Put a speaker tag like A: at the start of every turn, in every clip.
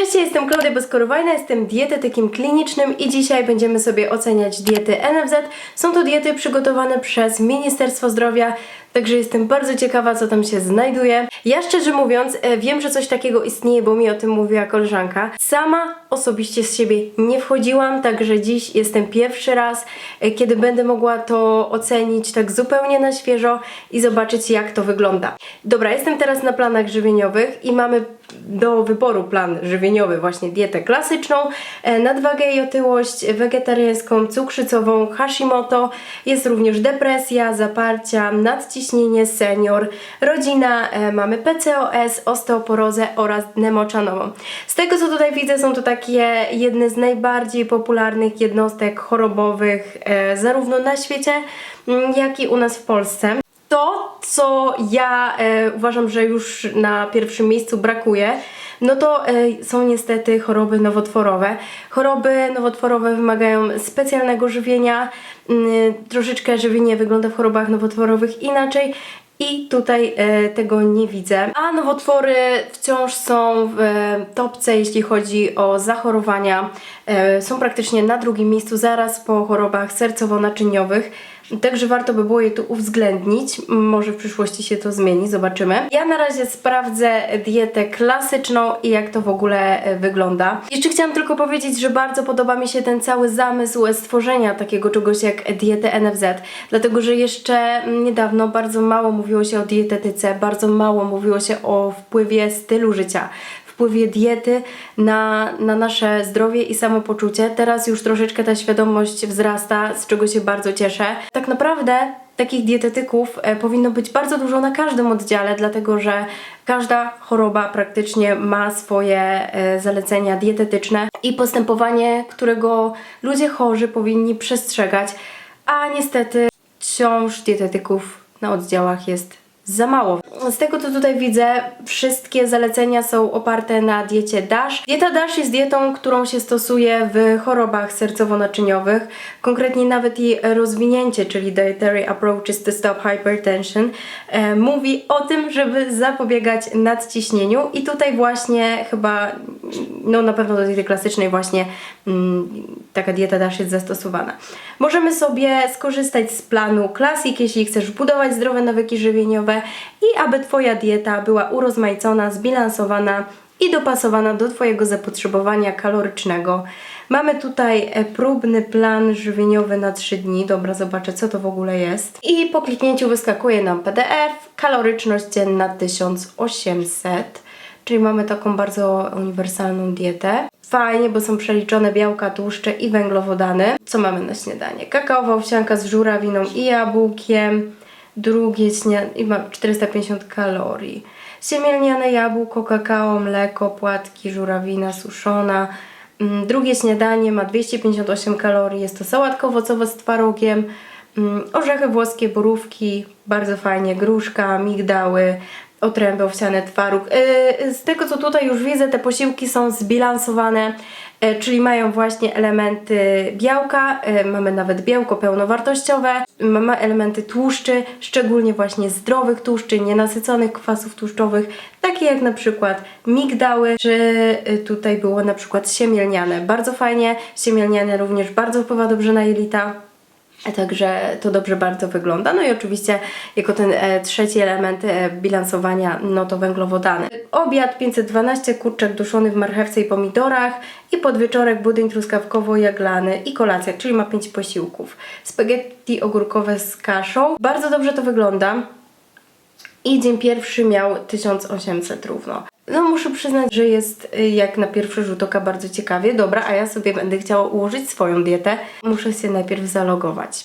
A: Cześć, jestem Klaudia Beskorowajna, jestem dietetykiem klinicznym i dzisiaj będziemy sobie oceniać diety NFZ. Są to diety przygotowane przez Ministerstwo Zdrowia, także jestem bardzo ciekawa, co tam się znajduje. Ja szczerze mówiąc, e, wiem, że coś takiego istnieje, bo mi o tym mówiła koleżanka. Sama osobiście z siebie nie wchodziłam, także dziś jestem pierwszy raz, e, kiedy będę mogła to ocenić tak zupełnie na świeżo i zobaczyć, jak to wygląda. Dobra, jestem teraz na planach żywieniowych i mamy do wyboru plan żywieniowy, właśnie dietę klasyczną, e, nadwagę i otyłość, wegetariańską, cukrzycową, Hashimoto, jest również depresja, zaparcia, nadciśnienie, senior, rodzina, e, mamy PCOS, osteoporozę oraz nemoczanową. Z tego co tutaj widzę są to takie jedne z najbardziej popularnych jednostek chorobowych e, zarówno na świecie, jak i u nas w Polsce. To, co ja e, uważam, że już na pierwszym miejscu brakuje, no to e, są niestety choroby nowotworowe. Choroby nowotworowe wymagają specjalnego żywienia. Mm, troszeczkę żywienie wygląda w chorobach nowotworowych inaczej. I tutaj e, tego nie widzę. A nowotwory wciąż są w e, topce, jeśli chodzi o zachorowania. E, są praktycznie na drugim miejscu, zaraz po chorobach sercowo-naczyniowych. Także warto by było je tu uwzględnić. Może w przyszłości się to zmieni, zobaczymy. Ja na razie sprawdzę dietę klasyczną i jak to w ogóle e, wygląda. Jeszcze chciałam tylko powiedzieć, że bardzo podoba mi się ten cały zamysł stworzenia takiego czegoś jak dietę NFZ, dlatego że jeszcze niedawno bardzo mało mówiło się o dietetyce, bardzo mało mówiło się o wpływie stylu życia wpływie diety na, na nasze zdrowie i samopoczucie. Teraz już troszeczkę ta świadomość wzrasta, z czego się bardzo cieszę. Tak naprawdę takich dietetyków e, powinno być bardzo dużo na każdym oddziale, dlatego że każda choroba praktycznie ma swoje e, zalecenia dietetyczne i postępowanie, którego ludzie chorzy powinni przestrzegać, a niestety wciąż dietetyków na oddziałach jest za mało. Z tego co tutaj widzę, wszystkie zalecenia są oparte na diecie DASH. Dieta DASH jest dietą, którą się stosuje w chorobach sercowo-naczyniowych. Konkretnie nawet jej rozwinięcie, czyli Dietary Approaches to Stop Hypertension, e, mówi o tym, żeby zapobiegać nadciśnieniu i tutaj właśnie chyba, no na pewno do diety klasycznej właśnie mm, taka dieta DASH jest zastosowana. Możemy sobie skorzystać z planu Classic, jeśli chcesz budować zdrowe nawyki żywieniowe i aby Twoja dieta była urozmaicona, zbilansowana i dopasowana do Twojego zapotrzebowania kalorycznego. Mamy tutaj e, próbny plan żywieniowy na 3 dni. Dobra, zobaczę co to w ogóle jest. I po kliknięciu wyskakuje nam PDF, kaloryczność dzienna 1800, czyli mamy taką bardzo uniwersalną dietę. Fajnie, bo są przeliczone białka, tłuszcze i węglowodany. Co mamy na śniadanie? Kakaowa owsianka z żurawiną i jabłkiem. Drugie śniadanie i ma 450 kalorii. Siemielniane jabłko, kakao, mleko, płatki, żurawina suszona. Mm, Drugie śniadanie ma 258 kalorii. Jest to sałatka owocowa z twarogiem, mm, orzechy włoskie, borówki, bardzo fajnie, gruszka, migdały, otręby owsiane, twaróg. Yy, Z tego co tutaj już widzę, te posiłki są zbilansowane, czyli mają właśnie elementy białka, yy, mamy nawet białko pełnowartościowe, mamy elementy tłuszczy, szczególnie właśnie zdrowych tłuszczy, nienasyconych kwasów tłuszczowych, takie jak na przykład migdały, czy yy, tutaj było na przykład siemielniane. Bardzo fajnie, siemielniane również bardzo wpływa dobrze na jelita. Także to dobrze bardzo wygląda. No i oczywiście jako ten e, trzeci element e, bilansowania, no to węglowodany. Obiad 512, kurczak duszony w marchewce i pomidorach i podwieczorek budyń truskawkowo-jaglany i kolacja, czyli ma 5 posiłków. Spaghetti ogórkowe z kaszą. Bardzo dobrze to wygląda. I dzień pierwszy miał 1800 równo. No muszę przyznać, że jest y, jak na pierwszy rzut oka bardzo ciekawie. Dobra, a ja sobie będę chciała ułożyć swoją dietę. Muszę się najpierw zalogować.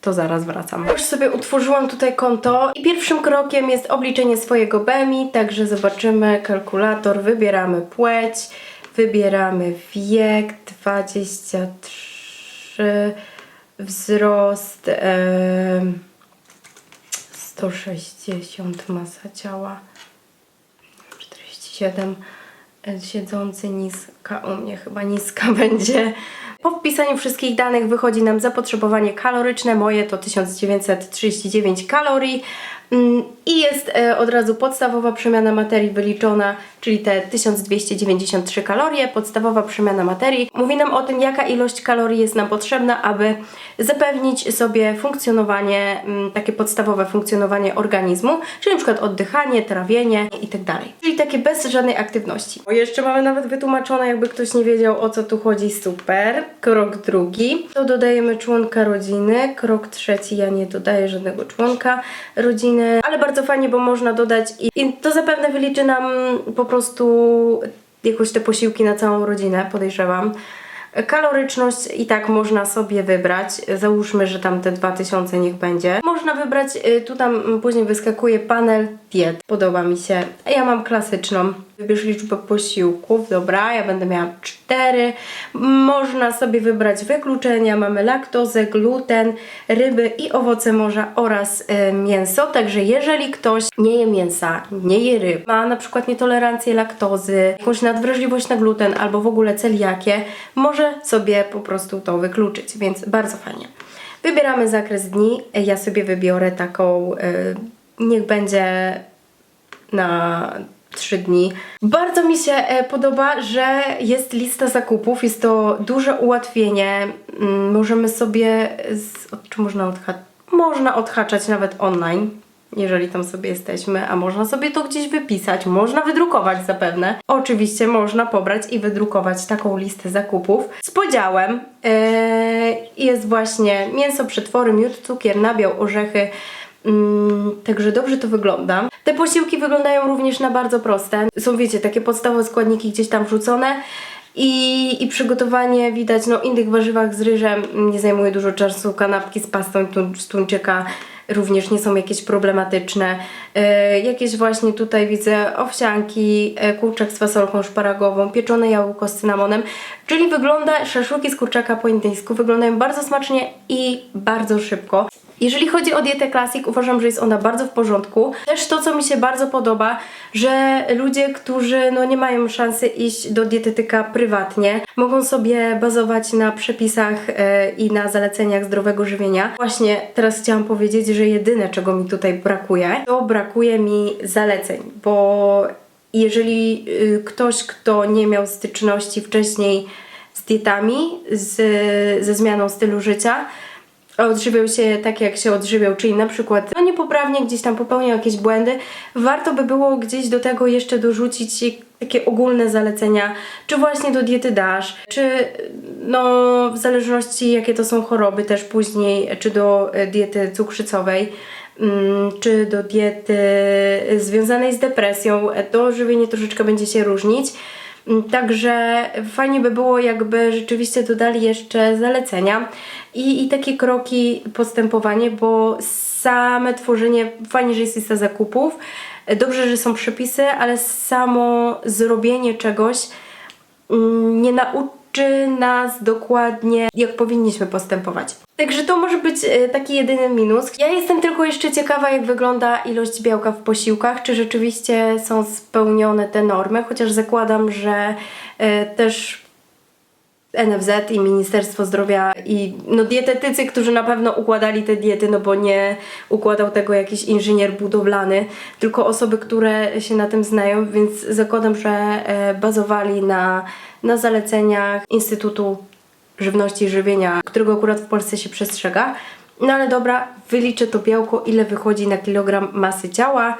A: To zaraz wracam. Już sobie utworzyłam tutaj konto i pierwszym krokiem jest obliczenie swojego BMI, także zobaczymy kalkulator, wybieramy płeć, wybieramy wiek 23, wzrost em, 160 masa ciała 47 e, siedzący niska, u mnie chyba niska będzie. Po wpisaniu wszystkich danych wychodzi nam zapotrzebowanie kaloryczne, moje to 1939 kalorii i jest e, od razu podstawowa przemiana materii wyliczona, czyli te 1293 kalorie, podstawowa przemiana materii. Mówi nam o tym, jaka ilość kalorii jest nam potrzebna, aby zapewnić sobie funkcjonowanie, mm, takie podstawowe funkcjonowanie organizmu, czyli przykład oddychanie, trawienie i tak. Czyli takie bez żadnej aktywności. O, jeszcze mamy nawet wytłumaczone, jakby ktoś nie wiedział o co tu chodzi, super. Krok drugi, to dodajemy członka rodziny. Krok trzeci, ja nie dodaję żadnego członka rodziny, ale bardzo fajnie, bo można dodać i, i to zapewne wyliczy nam po prostu jakoś te posiłki na całą rodzinę, podejrzewam. Kaloryczność i tak można sobie wybrać. Załóżmy, że tam te 2000 niech będzie. Można wybrać, y, tu tam później wyskakuje panel diet. Podoba mi się. Ja mam klasyczną. Wybierz liczbę posiłków. Dobra, ja będę miała 4. Można sobie wybrać wykluczenia. Mamy laktozę, gluten, ryby i owoce morza oraz y, mięso. Także jeżeli ktoś nie je mięsa, nie je ryb, ma na przykład nietolerancję laktozy, jakąś nadwrażliwość na gluten albo w ogóle celiakię, może sobie po prostu to wykluczyć, więc bardzo fajnie. Wybieramy zakres dni. Ja sobie wybiorę taką, y, niech będzie na 3 dni. Bardzo mi się e, podoba, że jest lista zakupów. Jest to duże ułatwienie. Mm, Możemy sobie, z, od- czy można odhaczać? Można odhaczać nawet online. Jeżeli tam sobie jesteśmy, a można sobie to gdzieś wypisać, można wydrukować zapewne. Oczywiście można pobrać i wydrukować taką listę zakupów z podziałem. Yy, jest właśnie mięso, przetwory, miód, cukier, nabiał, orzechy, Mm, także dobrze to wygląda. Te posiłki wyglądają również na bardzo proste. Są, wiecie, takie podstawowe składniki gdzieś tam wrzucone. I, I przygotowanie widać, no innych warzywach z ryżem nie zajmuje dużo czasu, kanapki z pastą tuń- z tuńczyka również nie są jakieś problematyczne. E, jakieś właśnie tutaj widzę owsianki, e, kurczak z fasolką szparagową, pieczone jabłko z cynamonem, czyli wygląda, szaszłyki z kurczaka po indyjsku wyglądają bardzo smacznie i bardzo szybko. Jeżeli chodzi o dietę Classic, uważam, że jest ona bardzo w porządku. Też to, co mi się bardzo podoba, że ludzie, którzy no, nie mają szansy iść do dietetyka prywatnie, mogą sobie bazować na przepisach e, i na zaleceniach zdrowego żywienia. Właśnie teraz chciałam powiedzieć, że jedyne, czego mi tutaj brakuje, to brakuje mi zaleceń, bo jeżeli y, ktoś, kto nie miał styczności wcześniej z dietami, z, ze zmianą stylu życia, odżywiał się tak, jak się odżywiał, czyli na przykład no niepoprawnie gdzieś tam popełniał jakieś błędy, warto by było gdzieś do tego jeszcze dorzucić takie ogólne zalecenia, czy właśnie do diety DASH, czy no w zależności jakie to są choroby też później, czy do e, diety cukrzycowej, mm, czy do diety związanej z depresją, E, to żywienie troszeczkę będzie się różnić. Także fajnie by było, jakby rzeczywiście dodali jeszcze zalecenia i, i takie kroki, postępowanie, bo same tworzenie, fajnie, że jest lista zakupów, dobrze, że są przepisy, ale samo zrobienie czegoś mm, nie nauczy nas dokładnie, jak powinniśmy postępować. Także to może być e, taki jedyny minus. Ja jestem tylko jeszcze ciekawa, jak wygląda ilość białka w posiłkach, czy rzeczywiście są spełnione te normy, chociaż zakładam, że e, też NFZ i Ministerstwo Zdrowia i no dietetycy, którzy na pewno układali te diety, no bo nie układał tego jakiś inżynier budowlany, tylko osoby, które się na tym znają, więc zakładam, że e, bazowali na, na zaleceniach Instytutu Żywności i Żywienia, którego akurat w Polsce się przestrzega. No ale dobra, wyliczę to białko, ile wychodzi na kilogram masy ciała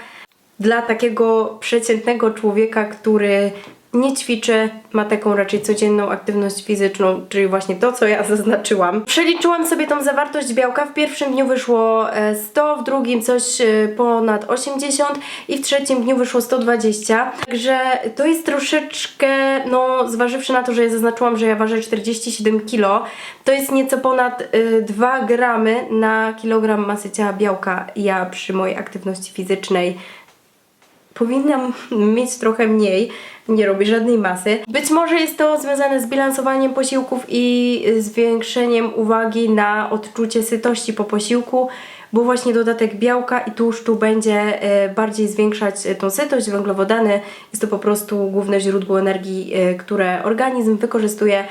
A: dla takiego przeciętnego człowieka, który nie ćwiczy, ma taką raczej codzienną aktywność fizyczną, czyli właśnie to, co ja zaznaczyłam. Przeliczyłam sobie tą zawartość białka. W pierwszym dniu wyszło e, 100, w drugim coś e, ponad 80 i w trzecim dniu wyszło 120. Także to jest troszeczkę, no zważywszy na to, że ja zaznaczyłam, że ja ważę 47 kg, to jest nieco ponad e, 2 gramy na kilogram masy ciała białka. Ja przy mojej aktywności fizycznej powinnam mieć trochę mniej, nie robię żadnej masy. Być może jest to związane z bilansowaniem posiłków i zwiększeniem uwagi na odczucie sytości po posiłku, bo właśnie dodatek białka i tłuszczu będzie e, bardziej zwiększać tą sytość, węglowodany. Jest to po prostu główne źródło energii, e, które organizm wykorzystuje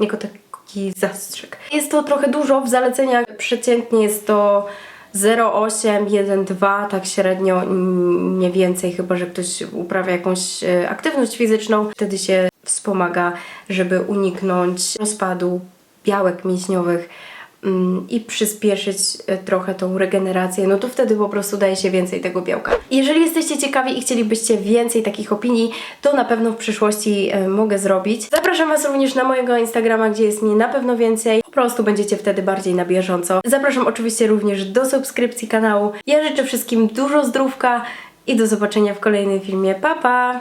A: jako taki zastrzyk. Jest to trochę dużo, w zaleceniach przeciętnie jest to 0,8, 1,2, tak średnio, nie więcej, chyba że ktoś uprawia jakąś e, aktywność fizyczną. Wtedy się wspomaga, żeby uniknąć rozpadu białek mięśniowych i przyspieszyć e, trochę tą regenerację, no to wtedy po prostu daje się więcej tego białka. Jeżeli jesteście ciekawi i chcielibyście więcej takich opinii, to na pewno w przyszłości e, mogę zrobić. Zapraszam Was również na mojego Instagrama, gdzie jest mnie na pewno więcej. Po prostu będziecie wtedy bardziej na bieżąco. Zapraszam oczywiście również do subskrypcji kanału. Ja życzę wszystkim dużo zdrówka i do zobaczenia w kolejnym filmie. Pa, pa!